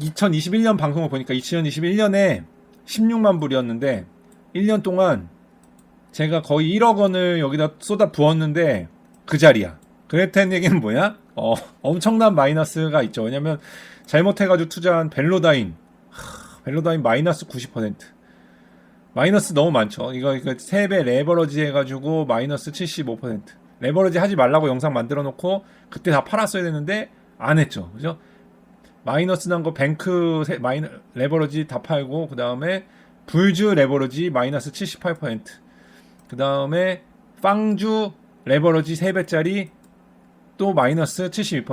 2021년 방송을 보니까 2021년에 16만 불이었는데 1년 동안 제가 거의 1억 원을 여기다 쏟아 부었는데 그 자리야. 그랬다는 얘기는 뭐야? 어, 엄청난 마이너스가 있죠. 왜냐면 잘못해가지고 투자한 벨로다인, 하, 벨로다인 마이너스 90%. 마이너스 너무 많죠. 이거, 이거 3배 레버러지 해가지고 마이너스 75%. 레버러지 하지 말라고 영상 만들어 놓고 그때 다 팔았어야 되는데 안 했죠. 그죠? 마이너스 난 거 뱅크 세- 마이너, 레버러지 다 팔고 그 다음에 불주 레버러지 마이너스 78%. 그 다음에 빵주 레버러지 3배짜리 또 마이너스 72%.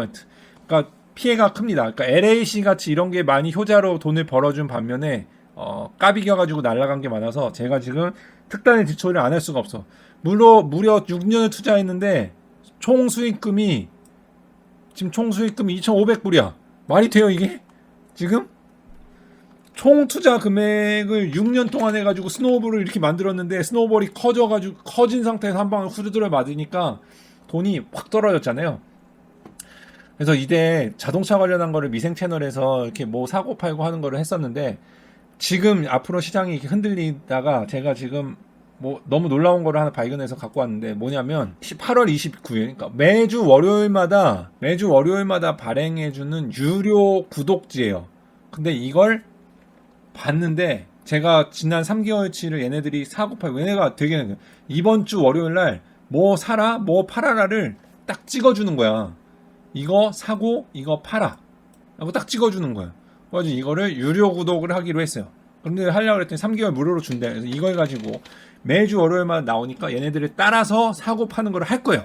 그러니까 피해가 큽니다. 그러니까 LAC 같이 이런 게 많이 효자로 돈을 벌어준 반면에 어, 까비겨가지고 날아간 게 많아서 제가 지금 특단의 지초를 안 할 수가 없어. 무려 무려 6년을 투자했는데 총 수익금이 지금 총 수익금이 2,500불이야. 말이 돼요 이게? 지금? 총 투자 금액을 6년 동안 해가지고 스노우볼을 이렇게 만들었는데 스노우볼이 커져가지고 커진 상태에서 한 방울 후두들을 맞으니까 돈이 확 떨어졌잖아요. 그래서 이때 자동차 관련한 거를 미생 채널에서 이렇게 뭐 사고 팔고 하는 거를 했었는데 지금 앞으로 시장이 이렇게 흔들리다가 제가 지금 뭐 너무 놀라운 거를 하나 발견해서 갖고 왔는데 뭐냐면 8월 29일 그러니까 매주 월요일마다 매주 월요일마다 발행해 주는 유료 구독지예요. 근데 이걸 봤는데 제가 지난 3개월치를 얘네들이 사고 팔고 얘네가 되게 이번 주 월요일 날 뭐 사라 뭐 팔아라를 딱 찍어 주는 거야. 이거 사고 이거 팔아 라고 딱 찍어 주는 거야. 그래서 이거를 유료 구독을 하기로 했어요. 그런데 하려고 그랬더니 3개월 무료로 준대. 그래서 이걸 가지고 매주 월요일마다 나오니까 얘네들을 따라서 사고 파는 걸 할 거예요.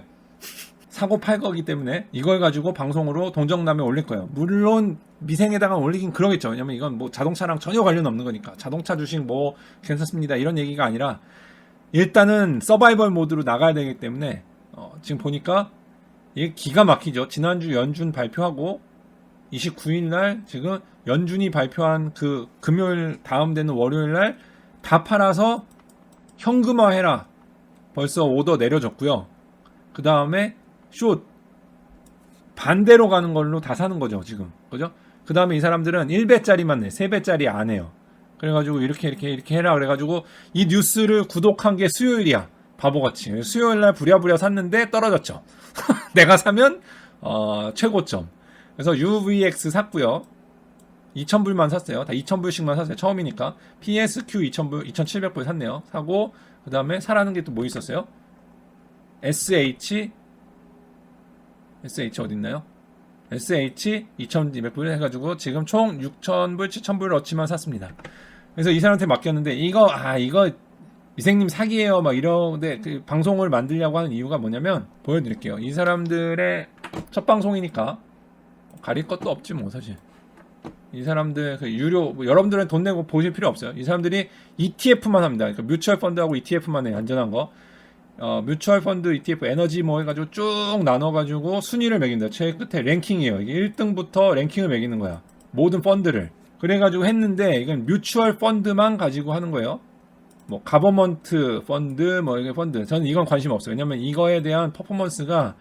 사고 팔 거기 때문에 이걸 가지고 방송으로 동정남에 올릴 거예요. 물론 미생에다가 올리긴 그러겠죠. 왜냐면 이건 뭐 자동차랑 전혀 관련 없는 거니까. 자동차 주식 뭐 괜찮습니다. 이런 얘기가 아니라 일단은 서바이벌 모드로 나가야 되기 때문에 어, 지금 보니까 이게 기가 막히죠. 지난주 연준 발표하고 29일 날 지금 연준이 발표한 그 금요일 다음 되는 월요일 날 다 팔아서 현금화 해라. 벌써 오더 내려졌고요. 그 다음에 숏. 반대로 가는 걸로 다 사는 거죠 지금. 그죠? 그 다음에 이 사람들은 1배짜리만 내 3배짜리 안 해요. 그래가지고 이렇게 이렇게 이렇게 해라. 그래가지고 이 뉴스를 구독한 게 수요일이야. 바보같이. 수요일 날 부랴부랴 샀는데 떨어졌죠. 내가 사면 어, 최고점. 그래서 UVX 샀고요 2,000불만 샀어요. 다 2,000불씩만 샀어요. 처음이니까. PSQ 2,000불, 2,700불 샀네요. 사고, 그 다음에 사라는 게 또 뭐 있었어요? SH, SH 어딨나요? SH 2,200불 해가지고 지금 총 6,000불, 7,000불 어치만 샀습니다. 그래서 이 사람한테 맡겼는데, 이거, 아, 이거, 미생님 사기예요. 막 이러는데, 그 방송을 만들려고 하는 이유가 뭐냐면, 보여드릴게요. 이 사람들의 첫 방송이니까, 가릴 것도 없지 뭐, 사실. 이 사람들 그 유료 뭐 여러분들은 돈 내고 보실 필요 없어요. 이 사람들이 ETF만 합니다. 그러니까 뮤추얼 펀드하고 ETF만 해 안전한 거. 어, 뮤추얼 펀드 ETF 에너지 뭐 해가지고 쭉 나눠가지고 순위를 매긴다. 제일 끝에 랭킹이에요. 이게 1등부터 랭킹을 매기는 거야. 모든 펀드를. 그래가지고 했는데 이건 뮤추얼 펀드만 가지고 하는 거예요. 뭐 가버먼트 펀드 뭐 이게 펀드. 저는 이건 관심 없어요. 왜냐면 이거에 대한 퍼포먼스가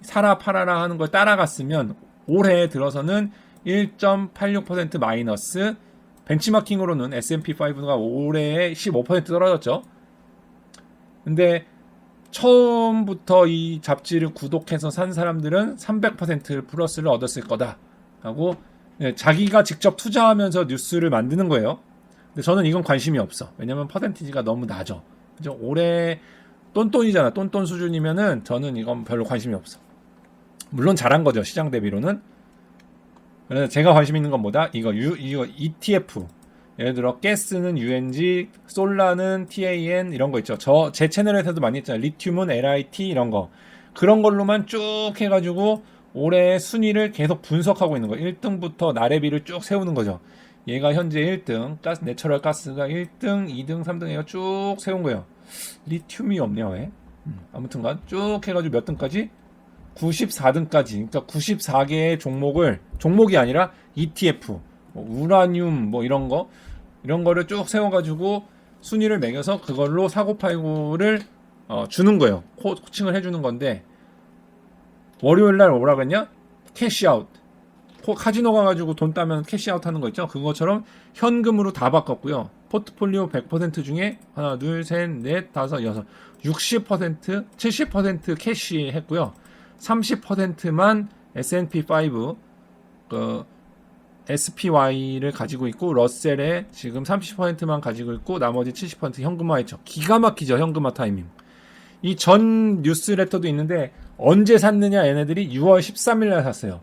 사라 팔아라 하는 걸 따라갔으면 올해 들어서는 1.86% 마이너스 벤치마킹으로는 S&P 5가 올해 15% 떨어졌죠. 근데 처음부터 이 잡지를 구독해서 산 사람들은 300% 플러스를 얻었을 거다. 하고 네, 자기가 직접 투자하면서 뉴스를 만드는 거예요. 근데 저는 이건 관심이 없어. 왜냐면 퍼센티지가 너무 낮아. 그죠? 올해 똔똔이잖아. 똔똔 수준이면은 저는 이건 별로 관심이 없어. 물론 잘한 거죠. 시장 대비로는. 그래서 제가 관심 있는 건 뭐다? 이거 U, 이거 ETF. 예를 들어 가스는 UNG, 솔라는 TAN 이런 거 있죠. 저 제 채널에서도 많이 했잖아요. 리튬은 LIT 이런 거. 그런 걸로만 쭉 해가지고 올해 순위를 계속 분석하고 있는 거. 1등부터 나래비를 쭉 세우는 거죠. 얘가 현재 1등, 가스 내처럴 가스가 1등, 2등, 3등 해가 쭉 세운 거예요. 리튬이 없네요, 왜? 음, 아무튼간 쭉 해가지고 몇 등까지? 94등까지. 그러니까 94개의 종목을 종목이 아니라 ETF, 뭐 우라늄 뭐 이런 거 이런 거를 쭉 세워가지고 순위를 매겨서 그걸로 사고 팔고를 어, 주는 거예요. 코, 코칭을 해주는 건데 월요일 날 뭐라 그랬냐? 캐시아웃. 포- 카지노 가가지고 돈 따면 캐시아웃 하는 거 있죠? 그것처럼 현금으로 다 바꿨고요. 포트폴리오 100% 중에 하나, 둘, 셋, 넷, 다섯, 여섯, 60%, 70% 캐시 했고요. 30%만 S&P 5, 그 SPY를 가지고 있고 러셀에 지금 30%만 가지고 있고 나머지 70% 현금화했죠. 기가 막히죠. 현금화 타이밍. 이 전 뉴스레터도 있는데 언제 샀느냐 얘네들이 6월 13일 날 샀어요.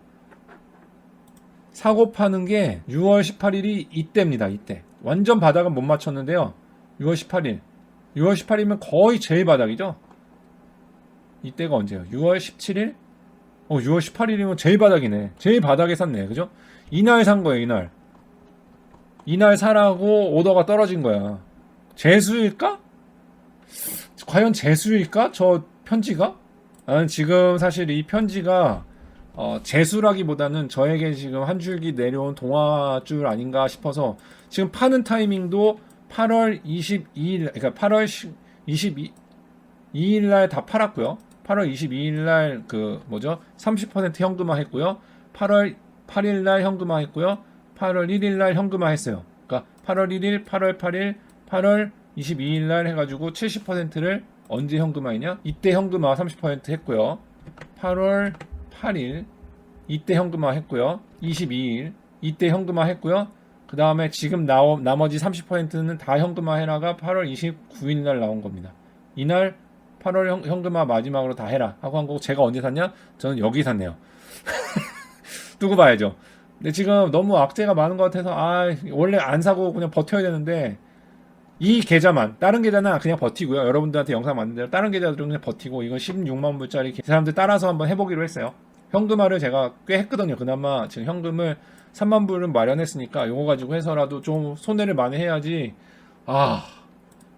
사고 파는 게 6월 18일이 이때입니다. 이때. 완전 바닥은 못 맞췄는데요. 6월 18일. 6월 18일이면 거의 제일 바닥이죠. 이때가 언제예요? 6월 17일? 어, 6월 18일이면 제일 바닥이네. 제일 바닥에 샀네. 그죠? 이날 산 거예요, 이날. 이날 사라고 오더가 떨어진 거야. 재수일까? 과연 재수일까? 저 편지가? 나는 지금 사실 이 편지가 어, 재수라기보다는 저에게 지금 한 줄기 내려온 동화줄 아닌가 싶어서 지금 파는 타이밍도 8월 22일, 그러니까 8월 22, 2일 날 다 팔았고요. 8월 22일 날 그 뭐죠? 30% 현금화 했고요. 8월 8일 날 현금화 했고요. 8월 1일 날 현금화 했어요. 그러니까 8월 1일, 8월 8일, 8월 22일 날 해가지고 70%를 언제 현금화했냐? 이때 현금화 30% 했고요. 8월 8일 이때 현금화 했고요. 22일 이때 현금화 했고요. 그 다음에 지금 나오, 나머지 30%는 다 현금화 해라가 8월 29일 날 나온 겁니다. 이날 8월 현, 현금화 마지막으로 다 해라 하고 한 거고 제가 언제 샀냐? 저는 여기 샀네요. 두고 봐야죠. 근데 지금 너무 악재가 많은 것 같아서 아 원래 안 사고 그냥 버텨야 되는데 이 계좌만 다른 계좌는 그냥 버티고요. 여러분들한테 영상 만든 대로 다른 계좌들은 그냥 버티고 이건 16만 불짜리 그 사람들 따라서 한번 해보기로 했어요. 현금화를 제가 꽤 했거든요. 그나마 지금 현금을 3만 불은 마련했으니까 요거 가지고 해서라도 좀 손해를 많이 해야지 아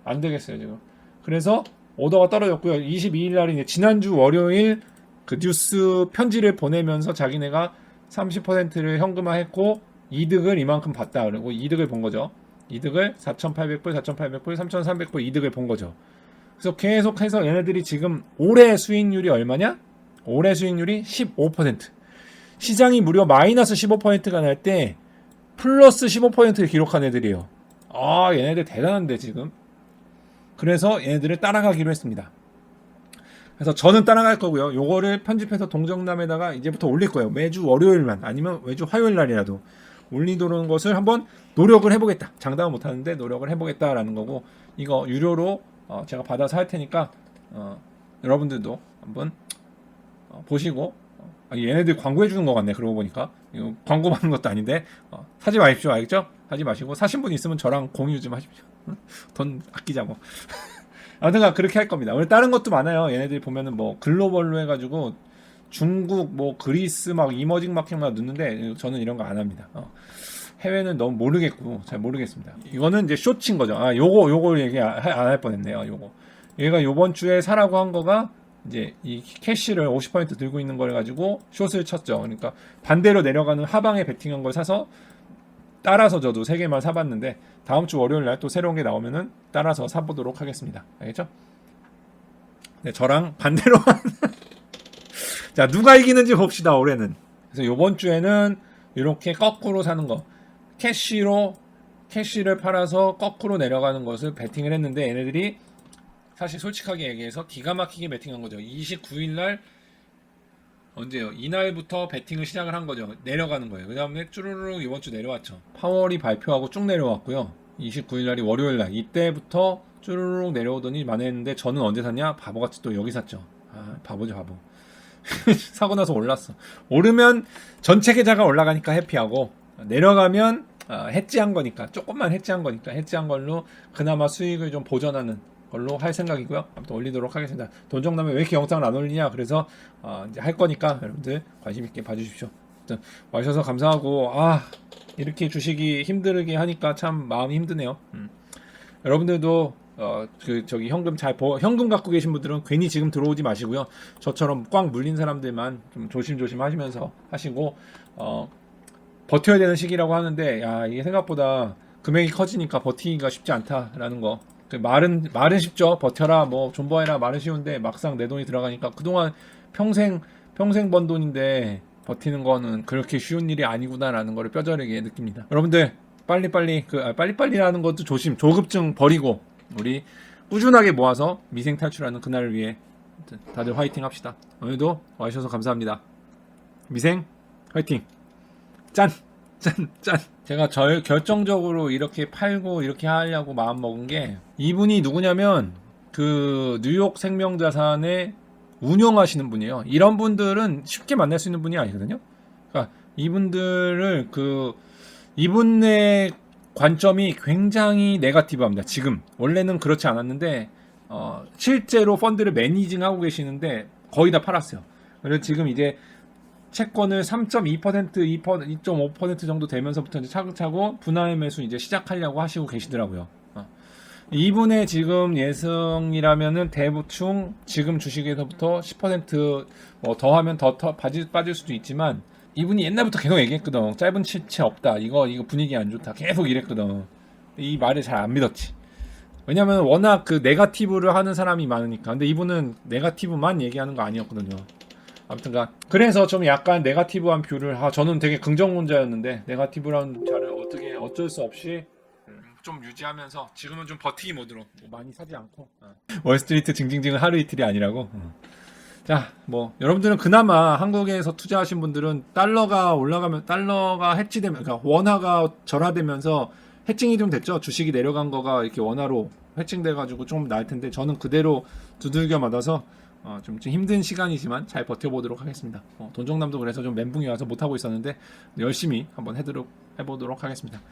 안 되겠어요 지금. 그래서 오더가 떨어졌고요. 22일 날이 지난주 월요일 그 뉴스 편지를 보내면서 자기네가 30%를 현금화했고 이득을 이만큼 봤다 그리고 이득을 본 거죠. 이득을 4,800불, 4,800불, 3,300불 이득을 본 거죠. 그래서 계속해서 얘네들이 지금 올해 수익률이 얼마냐? 올해 수익률이 15%. 시장이 무려 마이너스 15%가 날 때 플러스 15%를 기록한 애들이에요. 아, 얘네들 대단한데 지금. 그래서 얘네들을 따라가기로 했습니다. 그래서 저는 따라갈 거고요. 요거를 편집해서 동정남에다가 이제부터 올릴 거예요. 매주 월요일만 아니면 매주 화요일 날이라도 올리도록 것을 한번 노력을 해보겠다. 장담은 못하는데 노력을 해보겠다라는 거고 이거 유료로 어, 제가 받아서 할 테니까 어, 여러분들도 한번 어, 보시고 어, 아, 얘네들 광고해 주는 것 같네. 그러고 보니까 광고 받는 것도 아닌데 어, 사지 마십시오. 알겠죠? 사지 마시고 사신 분 있으면 저랑 공유 좀 하십시오. 돈 아끼자고. 아무튼 그렇게 할 겁니다. 오늘 다른 것도 많아요. 얘네들이 보면은 뭐 글로벌로 해가지고 중국, 뭐 그리스 막 이머징 마켓만 넣는데 저는 이런 거 안 합니다. 어. 해외는 너무 모르겠고 잘 모르겠습니다. 이거는 이제 쇼친 거죠. 아, 요거 요거 얘기 안 할 뻔했네요. 요거 얘가 요번 주에 사라고 한 거가 이제 이 캐시를 50% 들고 있는 걸 가지고 숏을 쳤죠. 그러니까 반대로 내려가는 하방에 베팅한 걸 사서 따라서 저도 세 개만 사봤는데 다음 주 월요일 날 또 새로운 게 나오면은 따라서 사보도록 하겠습니다. 알겠죠? 네, 저랑 반대로 자 누가 이기는지 봅시다 올해는. 그래서 요번 주에는 이렇게 거꾸로 사는 거 캐시로 캐시를 팔아서 거꾸로 내려가는 것을 베팅을 했는데 얘네들이 사실 솔직하게 얘기해서 기가 막히게 베팅한 거죠. 29일 날 언제요? 이날부터 베팅을 시작을 한 거죠. 내려가는 거예요. 그 다음에 쭈루룩 이번 주 내려왔죠. 파월이 발표하고 쭉 내려왔고요. 29일 날이 월요일 날. 이때부터 쭈루룩 내려오더니 만회했는데 저는 언제 샀냐? 바보같이 또 여기 샀죠. 아, 바보죠, 바보. 사고 나서 올랐어. 오르면 전체 계좌가 올라가니까 해피하고 내려가면 아, 해지한 거니까 조금만 해지한 거니까 해지한 걸로 그나마 수익을 좀 보전하는 걸로 할 생각이고요. 아무튼 올리도록 하겠습니다. 돈정남에 왜 이렇게 영상을 안 올리냐? 그래서 어, 이제 할 거니까 여러분들 관심 있게 봐주십시오. 아무튼 와주셔서 감사하고 아 이렇게 주식이 힘들게 하니까 참 마음이 힘드네요. 음. 여러분들도 어 그 저기 현금 잘 보, 현금 갖고 계신 분들은 괜히 지금 들어오지 마시고요. 저처럼 꽉 물린 사람들만 좀 조심조심 하시면서 하시고 어 버텨야 되는 시기라고 하는데 야 이게 생각보다 금액이 커지니까 버티기가 쉽지 않다라는 거. 그 말은 말은 쉽죠. 버텨라 뭐 존버해라 말은 쉬운데 막상 내 돈이 들어가니까 그동안 평생 평생 번 돈인데 버티는 거는 그렇게 쉬운 일이 아니구나라는 거를 뼈저리게 느낍니다. 여러분들 빨리빨리 그 아, 빨리빨리라는 것도 조심 조급증 버리고 우리 꾸준하게 모아서 미생 탈출하는 그날을 위해 다들 화이팅 합시다. 오늘도 와주셔서 감사합니다. 미생 화이팅. 짠. 짠, 짠. 제가 절 결정적으로 이렇게 팔고 이렇게 하려고 마음 먹은 게 이분이 누구냐면 그 뉴욕 생명자산의 운영하시는 분이에요. 이런 분들은 쉽게 만날 수 있는 분이 아니거든요. 그러니까 이분들을 그 이분의 관점이 굉장히 네가티브합니다. 지금 원래는 그렇지 않았는데 어, 실제로 펀드를 매니징하고 계시는데 거의 다 팔았어요. 그래서 지금 이제 채권을 3.2% 2%, 2.5% 정도 되면서부터 이제 차근차근 분할 매수 이제 시작하려고 하시고 계시더라고요. 어. 이분의 지금 예상이라면은 대부충 지금 주식에서부터 10%뭐 더하면 더, 더 빠질, 빠질 수도 있지만 이분이 옛날부터 계속 얘기했거든. 짧은 치체 없다. 이거 이거 분위기 안 좋다. 계속 이랬거든. 이 말을 잘 안 믿었지. 왜냐면 워낙 그 네가티브를 하는 사람이 많으니까. 근데 이분은 네가티브만 얘기하는 거 아니었거든요. 아무튼가 그래서 좀 약간 네가티브한 뷰를 아 저는 되게 긍정론자였는데 네가티브라는 자를 어떻게 어쩔 수 없이 음, 좀 유지하면서 지금은 좀 버티기 모드로 뭐 많이 사지 않고 어. 월스트리트 징징징은 하루 이틀이 아니라고 어. 자 뭐 여러분들은 그나마 한국에서 투자하신 분들은 달러가 올라가면 달러가 해치되면 그러니까 원화가 절하되면서 해칭이 좀 됐죠 주식이 내려간 거가 이렇게 원화로 해칭돼 가지고 좀 나을 텐데 저는 그대로 두들겨 맞아서 어, 좀, 좀 힘든 시간이지만 잘 버텨보도록 하겠습니다. 어, 돈정남도 그래서 좀 멘붕이 와서 못하고 있었는데 열심히 한번 해도록, 해보도록 하겠습니다.